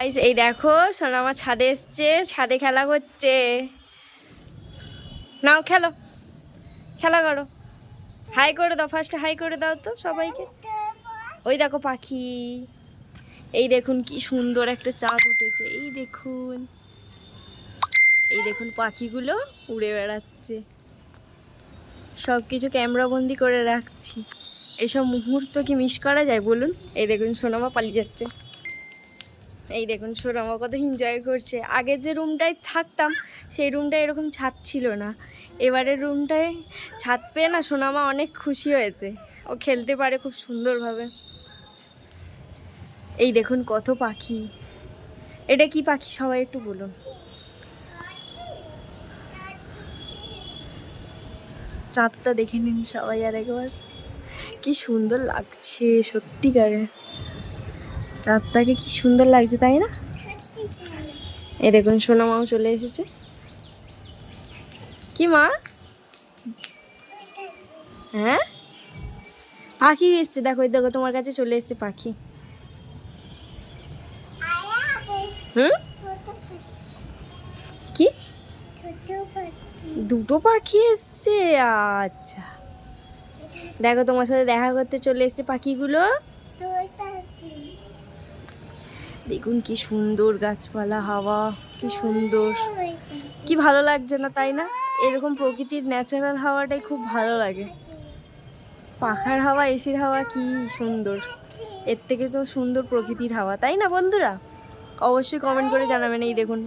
এই দেখো সোনামা ছাদে এসছে, ছাদে খেলা করছে। নাও, খেলো। খেলা করো। হাই করে দাও ফার্স্ট হাই করে দাও তো সবাইকে। ওই দেখো পাখি। এই দেখুন কি সুন্দর একটা চাঁদ উঠেছে, এই দেখুন। এই দেখুন পাখিগুলো উড়ে বেড়াচ্ছে। সব কিছু ক্যামেরাবন্দি করে রাখছি। এসব মুহূর্ত কি মিস করা যায় বলুন? এই দেখুন, সোনামা পালিয়ে যাচ্ছে। এই দেখুন সোনামা কত এনজয় করছে। আগের যে রুমটায় থাকতাম, সেই রুমটায় এরকম ছাদ ছিল না। এবারের রুমটায় ছাদ পেয়ে না সোনামা অনেক খুশি হয়েছে। ও খেলতে পারে খুব সুন্দরভাবে। এই দেখুন কত পাখি। এটা কি পাখি? সবাই একটু বলুন। চাঁদটা দেখে নিন সবাই আর একবার। কি সুন্দর লাগছে সত্যিকারে। চাঁদটাকে কি সুন্দর লাগছে, তাই না? এই দেখুন, সোনা মাও চলে এসেছে। কি মা? হ্যাঁ? পাখি এসছে, দেখো, এই দেখো, তোমার কাছে চলে এসছে পাখি। হুম? কি? দুটো পাখি এসছে আচ্ছা। দেখো, তোমার সাথে দেখা করতে চলে এসছে পাখিগুলো। দেখুন কি সুন্দর গাছপালা, হাওয়া, কি সুন্দর। কি ভালো লাগছে না, তাই না? এরকম প্রকৃতির ন্যাচারাল হাওয়াটাই খুব ভালো লাগে। পাখার হাওয়া, এসির হাওয়া, কি সুন্দর। এর থেকে তো সুন্দর প্রকৃতির হাওয়া, তাই না বন্ধুরা? অবশ্যই কমেন্ট করে জানাবেন, এই দেখুন,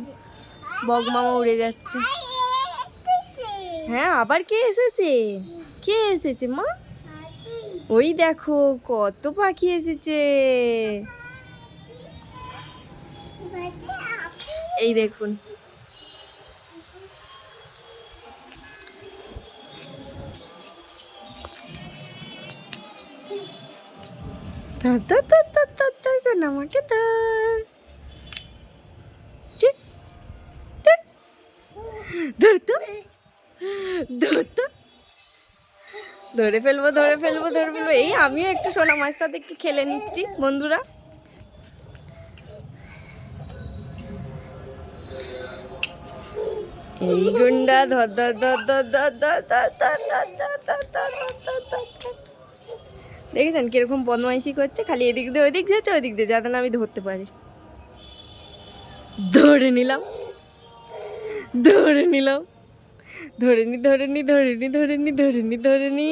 বগ মামা উড়ে যাচ্ছে। হ্যাঁ আবার কে এসেছে? কে এসেছে মা? ওই দেখো, কত পাখি এসেছে। এই দেখুন। আমাকে ধরে ফেলব ধরে ফেলব ধরে ফেলব। এই আমিও একটু সোনা মাছ সাথে একটু খেলে নিচ্ছি, বন্ধুরা। এই গুন্ডা ধর ধর ধর ধর ধর ধর ধর ধর ধর ধর। দেখেছেন কীরকম বদমাইশি করছে খালি এদিক দিয়ে ওইদিক যাচ্ছে ওইদিক দিয়ে যাতে না আমি ধরতে পারি ধরে নিলাম ধরে নিলাম ধরে নি ধরে নি ধরে নি ধরে নি ধরে নি ধরে নি